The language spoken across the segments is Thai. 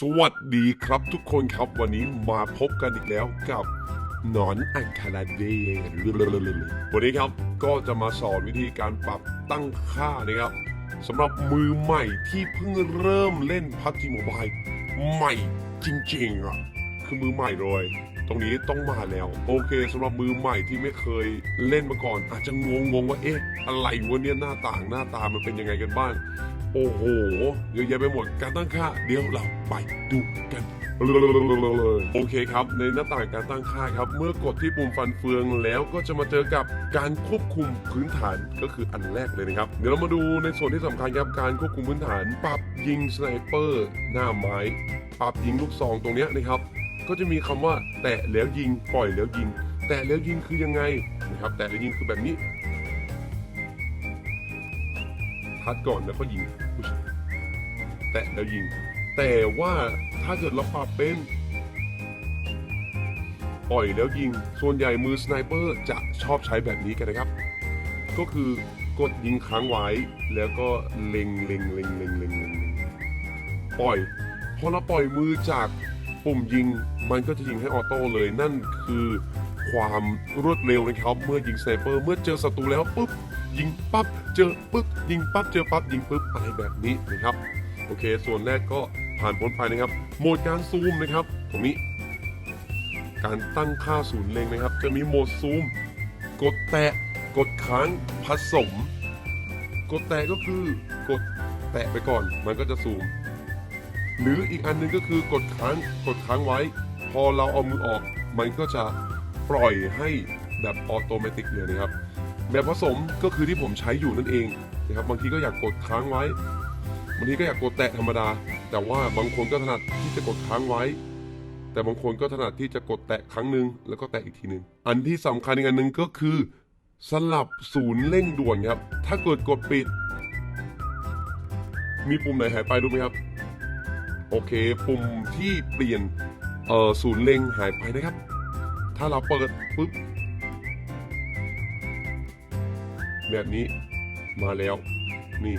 สวัสดีครับทุกคนครับวันนี้มาพบกันอีกแล้วกับหนอนอังคาราเดย์วันนี้ครับก็จะมาสอนวิธีการปรับตั้งค่านะครับสำหรับมือใหม่ที่เพิ่งเริ่มเล่นพับจีโมบายใหม่จริงๆอะคือมือใหม่เลยตรงนี้ต้องมาแล้ว โอเคสำหรับมือใหม่ที่ไม่เคยเล่นมาก่อน อาจจะงงงๆว่าเอ๊ะอะไรวะเนี่ยหน้าต่างหน้าตามันเป็นยังไงกันบ้าง โอ้โหเยอะแยะไปหมดการตั้งค่าเดี๋ยวเราไปดูกันโอเคครับ ในหน้าต่างการตั้งค่าครับ เมื่อกดที่ปุ่มฟันเฟืองแล้วก็จะมาเจอกับการควบคุมพื้นฐานก็คืออันแรกเลยนะครับ เดี๋ยวเรามาดูในส่วนที่สำคัญครับการควบคุมพื้นฐาน ปรับยิงสไนเปอร์หน้าไม้ ปรับยิงลูกซองตรงนี้นะครับ ก็จะมีคำว่าแตะแล้วยิงปล่อยแล้วยิง แตะแล้วยิงคือยังไงนะครับ แตะแล้วยิงคือแบบนี้ทัดก่อนแล้วก็ยิง อุ๊ยแตะแล้วยิง แต่ว่าถ้าเกิดเราปรับเป็นปล่อยแล้วยิง ส่วนใหญ่มือสไนเปอร์จะชอบใช้แบบนี้กันนะครับ ก็คือกดยิงค้างไว้แล้วก็เล็งเล็งเล็งเล็งเล็งเล็งปล่อย พอเราปล่อยมือจากปุ่มยิงมันก็จะยิงให้ออโต้เลยนั่นคือความรวดเร็วนะครับ เมื่อยิงสไนเปอร์เมื่อเจอศัตรูแล้วปุ๊บ ยิงปั๊บเจอปึ๊บยิงปั๊บเจอปั๊บยิงปึ๊บอะไรแบบนี้นะครับโอเค ส่วนแรกก็ผ่านพ้นไปนะครับ โหมดการซูมนะครับ ตรงนี้ การตั้งค่าศูนย์เล็งนะครับ จะมีโหมดซูม กดแตะกดค้างผสม กดแตะก็คือกดแตะไปก่อนมันก็จะซูม หรืออีกอันหนึงก็คือกดค้างกดค้างไว้ พอเราเอามือออก มันก็จะปล่อยให้แบบออโตเมติกเลยนะครับ แบบผสมก็คือที่ผมใช้อยู่นั่นเองนะครับบางทีก็อยากกดค้างไว้บางทีก็อยากกดแตะธรรมดา แต่ว่าบางคนก็ถนัดที่จะกดค้างไว้ แต่บางคนก็ถนัดที่จะกดแตะครั้งหนึ่งแล้วก็แตะอีกทีหนึ่งอันที่สำคัญอีกอันหนึ่งก็คือ สลับศูนย์เร่งด่วนครับ ถ้าเกิดกดปิด มีปุ่มไหนหายไปรู้ไหมครับ โอเค ปุ่มที่เปลี่ยนศูนย์เร่งหายไปนะครับ ถ้าเราเปิดปุ๊บ แบบนี้มาแล้วนี่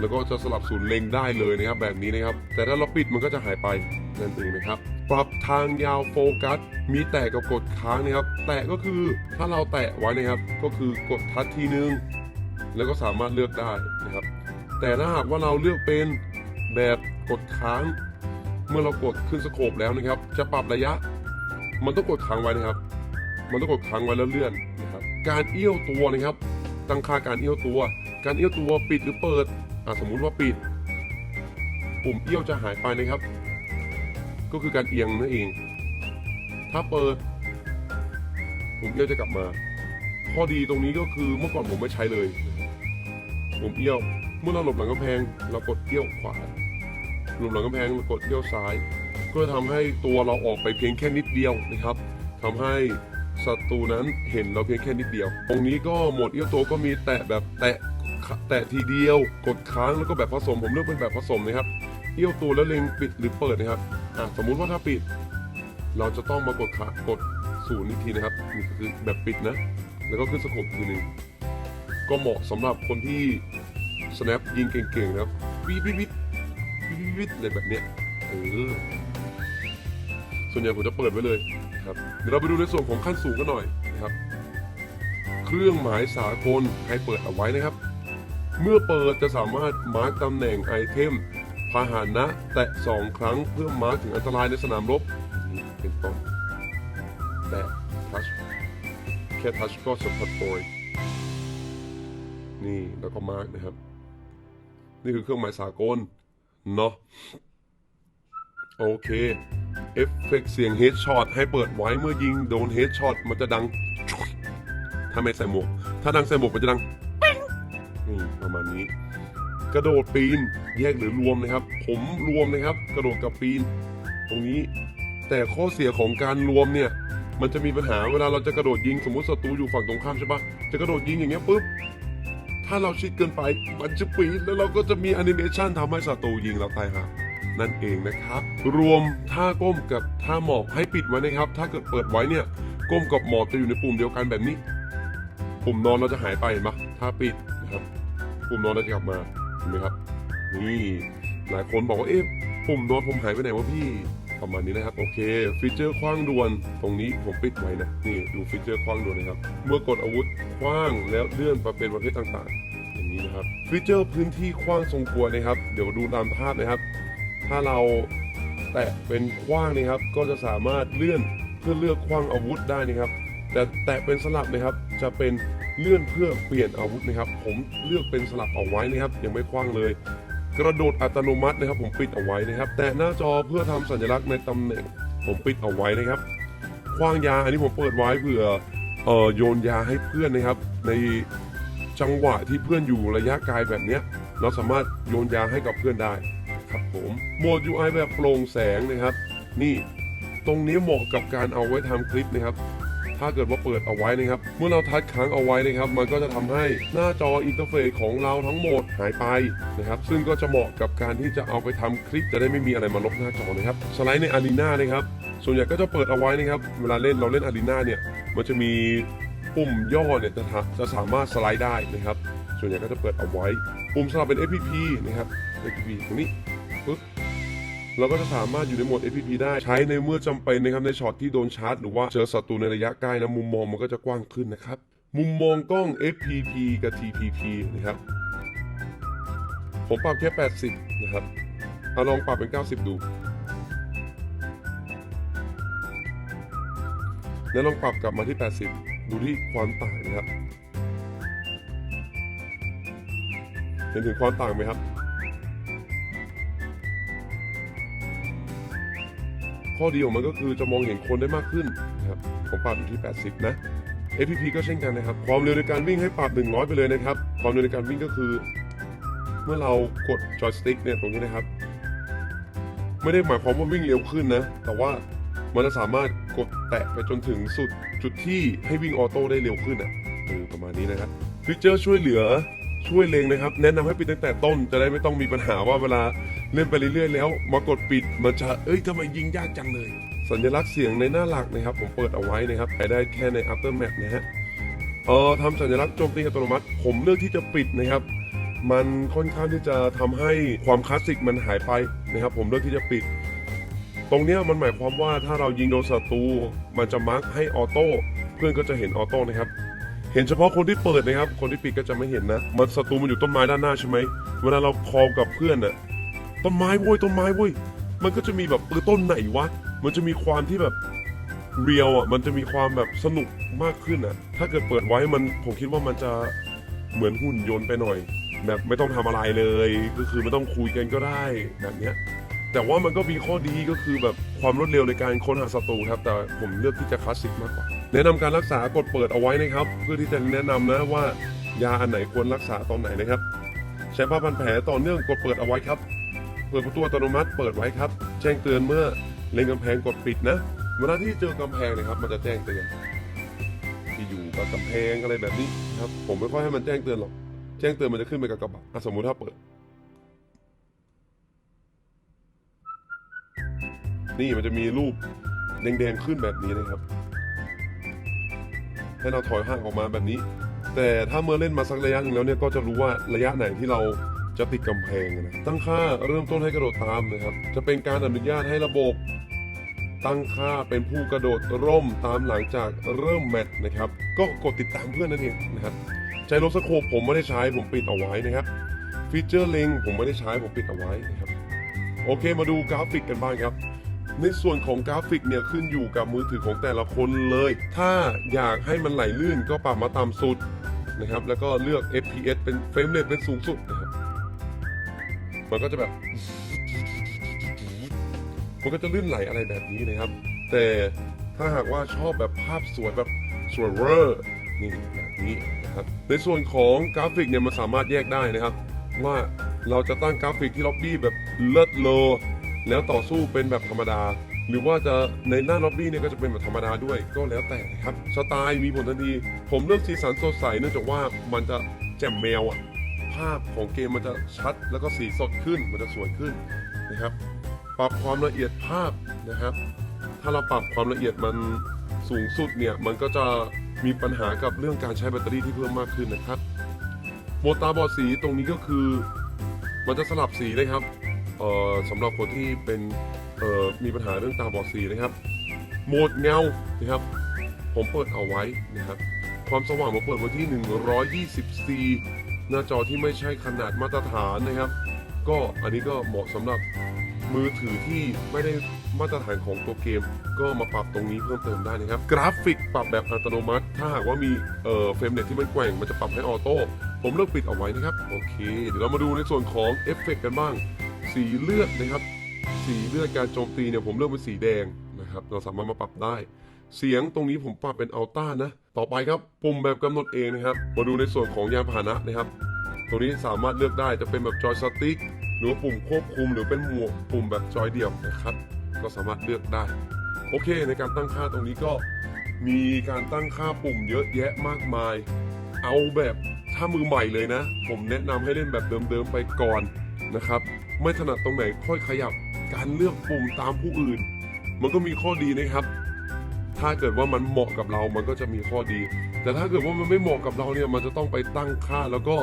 แล้วก็จะสลับศูนย์เล็งได้เลยนะครับ แบบนี้นะครับ แต่ถ้าเราปิดมันก็จะหายไปนั่นเองนะครับ ปรับทางยาวโฟกัส มีแตะกับกดค้างนะครับ แตะก็คือถ้าเราแตะไว้นะครับ ก็คือกดทัชทีนึง แล้วก็สามารถเลือกได้นะครับ แต่ถ้าหากว่าเราเลือกเป็นแบบกดค้าง เมื่อเรากดขึ้นสโคปแล้วนะครับ จะปรับระยะ มันต้องกดค้างไว้นะครับ มันต้องกดค้างไว้แล้วเลื่อนนะครับ การเอี้ยวตัวนะครับ ตั้งค่าการเอี้ยวตัว การเอี้ยวตัวปิดหรือเปิดสมมุติว่าปิด ปุ่มเอี้ยวจะหายไปนะครับ ก็คือการเอียงนั่นเอง ถ้าเปิด ปุ่มเอี้ยวจะกลับมา ข้อดีตรงนี้ก็คือเมื่อก่อนผมไม่ใช้เลย ปุ่มเอี้ยว เมื่อเราหลบหลังกำแพงเรากดเอี้ยวขวา หลบหลังกำแพงเรากดเอี้ยวซ้าย ก็จะทำให้ตัวเราออกไปเพียงแค่นิดเดียวนะครับทำให้ ศัตรูนั้นเห็นเราเพียงแค่นิดเดียว ตรงนี้ก็หมดเอี้ยวตัวก็มีแตะแบบแตะแตะทีเดียว กดค้างแล้วก็แบบผสมผมเลือกเป็นแบบผสมนะครับเอี้ยวตัวแล้วเล็งปิดหรือเปิดนะครับอะสมมุติว่าถ้าปิด เราจะต้องมากดขากดศูนย์อีกทีนะครับนี่คือแบบปิดนะ แล้วก็ขึ้นสโคปทีหนึ่งก็เหมาะสำหรับคนที่ snap ยิงเก่งๆนะครับวิบวิบวิบวิบวิบอะไรแบบเนี้ยเออ ส่วนใหญ่ผมจะเปิดไว้เลยนะครับเดี๋ยวเราไปดูในส่วนของขั้นสูงกันหน่อยนะครับ เครื่องหมายสากลให้เปิดเอาไว้นะครับ เมื่อเปิดจะสามารถมาร์กตำแหน่งไอเทมพาหนะ แตะสองครั้งเพื่อมาร์กถึงอันตรายในสนามรบนี่เป็นต้นแตะทัชแค่ทัชก็สัมผัสโปรยนี่แล้วก็มาร์กนะครับ นี่คือเครื่องหมายสากลเนาะ โอเค เอฟเฟกต์เสียงเฮดช็อตให้เปิดไว้เมื่อยิงโดนเฮดช็อตมันจะดัง ถ้าไม่ใส่หมวก ถ้าดังใส่หมวกมันจะดังปิ๊งนี่ประมาณนี้ กระโดดปีนแยกหรือรวมนะครับ ผมรวมนะครับ กระโดดกับปีน ตรงนี้ แต่ข้อเสียของการรวมเนี่ย มันจะมีปัญหาเวลาเราจะกระโดดยิงสมมติศัตรูอยู่ฝั่งตรงข้ามใช่ปะจะกระโดดยิงอย่างเงี้ยปุ๊บถ้าเราชิดเกินไปมันจะปีนแล้วเราก็จะมีแอนิเมชันทำให้ศัตรูยิงเราตายห่า นั่นเองนะครับ รวมท่าก้มกับท่าหมอบให้ปิดไว้นะครับ ถ้าเกิดเปิดไว้เนี่ยก้มกับหมอบจะอยู่ในปุ่มเดียวกันแบบนี้ ปุ่มนอนเราจะหายไปเห็นปะถ้าปิดนะครับ ปุ่มนอนเราจะกลับมาเห็นไหมครับ นี่หลายคนบอกว่าเอ๊ะปุ่มน้ตผมหายไปไหนวะพี่ประมาณนี้นะครับโอเคฟีเจอร์คว้างด่วน ตรงนี้ผมปิดไว้นะนี่ดูฟีเจอร์คว้างด่วนนะครับ เมื่อกดอาวุธคว้างแล้วเลื่อนมาเป็นประเภทต่างๆ อย่างนี้นะครับฟีเจอร์พื้นที่คว้างทรงกลวยนะครับ เดี๋ยวดูตามภาพนะครับ ถ้าเราแตะเป็นคว้างนะครับ ก็จะสามารถเลื่อนเพื่อเลือกคว้างอาวุธได้นะครับ แต่แตะเป็นสลับนะครับ จะเป็นเลื่อนเพื่อเปลี่ยนอาวุธนะครับ ผมเลือกเป็นสลับเอาไว้นะครับ ยังไม่คว้างเลย กระโดดอัตโนมัตินะครับ ผมปิดเอาไว้นะครับ แตะหน้าจอเพื่อทำสัญลักษณ์ในตำแหน่ง ผมปิดเอาไว้นะครับคว้างยาอันนี้ผมเปิดไว้เผื่อเอ่อโยนยาให้เพื่อนนะครับ ในจังหวะที่เพื่อนอยู่ระยะไกลแบบนี้เราสามารถโยนยาให้กับเพื่อนได้ ครับผม โหมด UI แบบโปร่งแสงนะครับ นี่ตรงนี้เหมาะกับการเอาไว้ทำคลิปนะครับ ถ้าเกิดว่าเปิดเอาไว้นะครับ เมื่อเราทัชค้างเอาไว้นะครับ มันก็จะทำให้หน้าจออินเทอร์เฟซของเราทั้งหมดหายไปนะครับ ซึ่งก็จะเหมาะกับการที่จะเอาไปทำคลิปจะได้ไม่มีอะไรมาลบหน้าจอนะครับ สไลด์ในอารีนานะครับ ส่วนใหญ่ก็จะเปิดเอาไว้นะครับ เวลาเล่นเราเล่นอารีนาเนี่ย มันจะมีปุ่มย่อเนี่ยจะทะจะสามารถสไลด์ได้นะครับ ส่วนใหญ่ก็จะเปิดเอาไว้ ปุ่มสลับเป็น FPP นะครับ FPP ตรงนี้ ปึ๊บเราก็จะสามารถอยู่ในโหมด FPP ได้ใช้ในเมื่อจำเป็นนะครับในช็อตที่โดนชาร์จหรือว่าเจอศัตรูในระยะใกล้นะมุมมองมันก็จะกว้างขึ้นนะครับ มุมมองกล้อง FPP กับ TPP นะครับ ผมปรับแค่ 80 นะครับเอาลองปรับเป็น 90 ดูแล้วลองปรับกลับมาที่ 80 ดูที่ความต่างนะครับ เห็นถึงความต่างไหมครับ ข้อดีของมันก็คือจะมองเห็นคนได้มากขึ้นนะครับผมปรับอยู่ที่ 80 นะ APP ก็เช่นกันนะครับ ความเร็วในการวิ่งให้ปรับ 100 ไปเลยนะครับ ความเร็วในการวิ่งก็คือ เมื่อเรากดจอยสติ๊กเนี่ยตรงนี้นะครับ ไม่ได้หมายความว่าวิ่งเร็วขึ้นนะ แต่ว่ามันจะสามารถกดแตะไปจนถึงสุดจุดที่ให้วิ่งออโต้ได้เร็วขึ้นอะเออประมาณนี้นะครับฟีเจอร์ช่วยเหลือช่วยเลงนะครับ แนะนำให้ปิดตั้งแต่ต้นจะได้ไม่ต้องมีปัญหาว่าเวลา เล่นไปเรื่อยๆแล้วมากดปิดมันจะเอ้ยทำไมยิงยากจังเลย สัญลักษณ์เสียงในหน้าหลักนะครับ ผมเปิดเอาไว้นะครับใช้ได้แค่ใน Aftermath นะฮะเอ่อทำสัญลักษณ์โจมตีอัตโนมัติ ผมเลือกที่จะปิดนะครับ มันค่อนข้างที่จะทำให้ความคลาสสิกมันหายไปนะครับ ผมเลือกที่จะปิด ตรงเนี้ยมันหมายความว่าถ้าเรายิงโดนศัตรูมันจะมาร์กให้ออโต้เพื่อนก็จะเห็นออโต้นะครับเห็นเฉพาะคนที่เปิดนะครับ คนที่ปิดก็จะไม่เห็นนะ มันศัตรูมันอยู่ต้นไม้ด้านหน้าใช่ไหม เวลาเราคอลกับเพื่อนน่ะ ต้นไม้เว้ยต้นไม้เว้ยมันก็จะมีแบบเออต้นไหนวะ มันจะมีความที่แบบเรียวอะ มันจะมีความแบบสนุกมากขึ้นอะ ถ้าเกิดเปิดไว้มันผมคิดว่ามันจะเหมือนหุ่นยนต์ไปหน่อย แบบไม่ต้องทำอะไรเลย ก็คือไม่ต้องคุยกันก็ได้แบบเนี้ยแต่ว่ามันก็มีข้อดีก็คือแบบความรวดเร็วในการค้นหาศัตรูครับ แต่ผมเลือกที่จะคลาสสิกมากกว่า แนะนำการรักษากดเปิดเอาไว้นะครับ เพื่อที่จะแนะนำนะว่ายาอันไหนควรรักษาตอนไหนนะครับ ใช้ผ้าพันแผลต่อเนื่องกดเปิดเอาไว้ครับ เปิดประตูอัตโนมัติเปิดไว้ครับ แจ้งเตือนเมื่อเล็งกำแพงกดปิดนะ เวลาที่เจอกำแพงนะครับ มันจะแจ้งเตือนที่อยู่กับกำแพงอะไรแบบนี้ครับ ผมไม่ค่อยให้มันแจ้งเตือนหรอก แจ้งเตือนมันจะขึ้นไปกับกระบะอะสมมุติถ้าเปิด นี่มันจะมีรูปแดงๆขึ้นแบบนี้นะครับ ให้เราถอยห่างออกมาแบบนี้ แต่ถ้าเมื่อเล่นมาสักระยะหนึ่งแล้วเนี่ยก็จะรู้ว่าระยะไหนที่เรา จะติดกำแพงนะตั้งค่าเริ่มต้นให้กระโดดตามนะครับ จะเป็นการอนุญาตให้ระบบ ตั้งค่าเป็นผู้กระโดดร่มตามหลังจากเริ่มแมตช์นะครับ ก็กดติดตามเพื่อนนั่นเองนะครับใช้รถสโคปผมไม่ได้ใช้ผมปิดเอาไว้นะครับฟีเจอร์ล็งผมไม่ได้ใช้ผมปิดเอาไว้นะครับโอเคมาดูกราฟิกกันบ้างครับในส่วนของกราฟิกเนี่ยขึ้นอยู่กับมือถือของแต่ละคนเลย ถ้าอยากให้มันไหลลื่นก็ปรับมาต่ำสุดนะครับ แล้วก็เลือก FPS เป็นเฟรมเรทเป็นสูงสุดนะครับ มันก็จะแบบ มันก็จะลื่นไหลอะไรแบบนี้นะครับ แต่ถ้าหากว่าชอบแบบภาพสวยแบบสวยเวอร์นี่แบบนี้นะครับ ในส่วนของกราฟิกเนี่ยมันสามารถแยกได้นะครับ ว่าเราจะตั้งกราฟิกที่ล็อบบี้แบบเลิศโลแล้วต่อสู้เป็นแบบธรรมดา หรือว่าจะในหน้าล็อบบี้เนี่ยก็จะเป็นแบบธรรมดาด้วยก็แล้วแต่นะครับ สไตล์มีผลทันที ผมเลือกสีสันสดใสเนื่องจากว่ามันจะแจ่มแมวอะ ภาพของเกมมันจะชัดแล้วก็สีสดขึ้นมันจะสวยขึ้นนะครับ ปรับความละเอียดภาพนะครับ ถ้าเราปรับความละเอียดมันสูงสุดเนี่ยมันก็จะมีปัญหากับเรื่องการใช้แบตเตอรี่ที่เพิ่มมากขึ้นนะครับโหมดตาบอดสีตรงนี้ก็คือมันจะสลับสีเลยครับเอ่อสำหรับคนที่เป็นเอ่อมีปัญหาเรื่องตาบอดสีนะครับโหมดเงานะครับ ผมเปิดเอาไว้นะครับ ความสว่างผมเปิดไว้ที่ 120C หน้าจอที่ไม่ใช่ขนาดมาตรฐานนะครับ ก็อันนี้ก็เหมาะสำหรับมือถือที่ไม่ได้มาตรฐานของตัวเกม ก็มาปรับตรงนี้เพิ่มเติมได้นะครับ กราฟิกปรับแบบอัตโนมัติ ถ้าหากว่ามีเอ่อเฟรมเรทที่มันแกว่งมันจะปรับให้ออโต้ผมเลือกปิดเอาไว้นะครับ โอเค เดี๋ยวเรามาดูในส่วนของเอฟเฟกต์กันบ้าง สีเลือดนะครับ สีเลือดการโจมตีเนี่ยผมเลือกเป็นสีแดงนะครับ เราสามารถมาปรับได้ เสียงตรงนี้ผมปรับเป็นอัลต้านะ ต่อไปครับปุ่มแบบกำหนดเองนะครับ มาดูในส่วนของยานพาหนะนะครับ ตรงนี้สามารถเลือกได้จะเป็นแบบจอยสติ๊กหรือว่าปุ่มควบคุมหรือเป็นหมวกปุ่มแบบจอยเดี่ยวนะครับ ก็สามารถเลือกได้ โอเค ในการตั้งค่าตรงนี้ก็มีการตั้งค่าปุ่มเยอะแยะมากมาย เอาแบบถ้ามือใหม่เลยนะ ผมแนะนำให้เล่นแบบเดิมๆไปก่อนนะครับ ไม่ถนัดตรงไหนค่อยขยับการเลือกปุ่มตามผู้อื่น มันก็มีข้อดีนะครับ ถ้าเกิดว่ามันเหมาะกับเรามันก็จะมีข้อดี แต่ถ้าเกิดว่ามันไม่เหมาะกับเราเนี่ยมันจะต้องไปตั้งค่าแล้วก็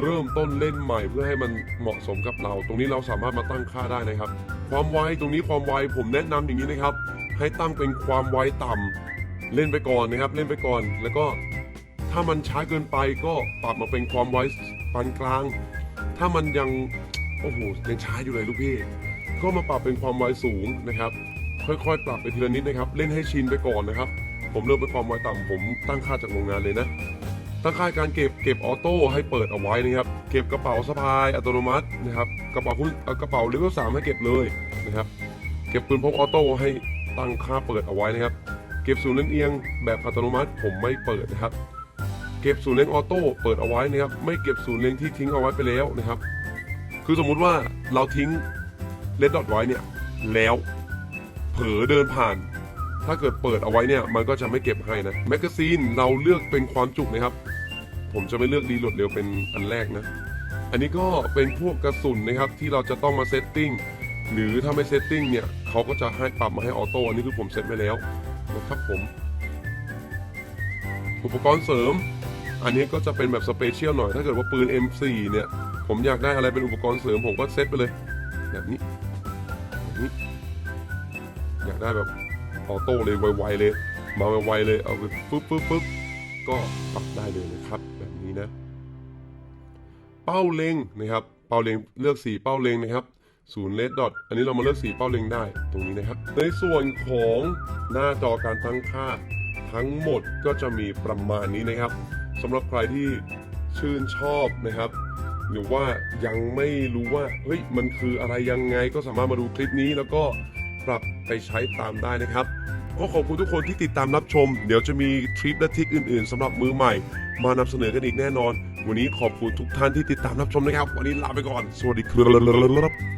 เริ่มต้นเล่นใหม่เพื่อให้มันเหมาะสมกับเรา ตรงนี้เราสามารถมาตั้งค่าได้นะครับ ความไวตรงนี้ความไวผมแนะนำอย่างนี้นะครับ ให้ตั้งเป็นความไวต่ำเล่นไปก่อนนะครับ เล่นไปก่อนแล้วก็ถ้ามันช้าเกินไปก็ปรับมาเป็นความไวปานกลาง ถ้ามันยังโอ้โหยังช้าอยู่เลยลูกพี่ก็มาปรับเป็นความไวสูงนะครับ ค่อยๆปรับไปทีละนิดนะครับ เล่นให้ชินไปก่อนนะครับ ผมเริ่มเป็นความไวต่ำผมตั้งค่าจากโรงงานเลยนะตั้งค่าการเก็บเก็บออโต้ให้เปิดเอาไว้นะครับ เก็บกระเป๋าสะพายอัตโนมัตินะครับ กระเป๋าคุณเอ่อกระเป๋าเลเวลสามให้เก็บเลยนะครับ เก็บปืนพกออโต้ให้ตั้งค่าเปิดเอาไว้นะครับ เก็บศูนย์เล่นเอียงแบบอัตโนมัติผมไม่เปิดนะครับ เก็บศูนย์เล็งออโต้เปิดเอาไว้นะครับ ไม่เก็บศูนย์เล็งที่ทิ้งเอาไว้ไปแล้วนะครับ คือสมมุติว่าเราทิ้งเลดดอทไว้เนี่ยแล้ว เผลอเดินผ่าน ถ้าเกิดเปิดเอาไว้เนี่ยมันก็จะไม่เก็บให้นะแมกกาซีนเราเลือกเป็นความจุนะครับ ผมจะไม่เลือกรีโหลดเร็วเป็นอันแรกนะ อันนี้ก็เป็นพวกกระสุนนะครับที่เราจะต้องมาเซตติ้งหรือถ้าไม่เซตติ้งเนี่ยเขาก็จะให้ปรับมาให้ออโต้อันนี้คือผมเซตไว้แล้วนะครับผม อุปกรณ์เสริม อันนี้ก็จะเป็นแบบสเปเชียลหน่อย ถ้าเกิดว่าปืน M4 เนี่ย ผมอยากได้อะไรเป็นอุปกรณ์เสริม ผมก็เซตไปเลย แบบนี้แบบนี้ อยากได้แบบออโต้เลยไวๆเลย มาไวๆเลยเอาไปปึ๊บปึ๊บปึ๊บก็ปรับได้เลยนะครับ แบบนี้นะ เป้าเล็งนะครับ เป้าเล็งเลือกสีเป้าเล็งนะครับศูนย์เลดดอทอันนี้เรามาเลือกสีเป้าเล็งได้ตรงนี้นะครับ ในส่วนของหน้าจอการตั้งค่าทั้งหมดก็จะมีประมาณนี้นะครับสำหรับใครที่ชื่นชอบนะครับ หรือว่ายังไม่รู้ว่าเฮ้ยมันคืออะไรยังไงก็สามารถมาดูคลิปนี้แล้วก็ปรับ ไปใช้ตามได้นะครับก็ขอบคุณทุกคนที่ติดตามรับชม เดี๋ยวจะมีทริปและทริคอื่นๆสำหรับมือใหม่ มานำเสนอกันอีกแน่นอน วันนี้ขอบคุณทุกท่านที่ติดตามรับชมนะครับ วันนี้ลาไปก่อน สวัสดีครับ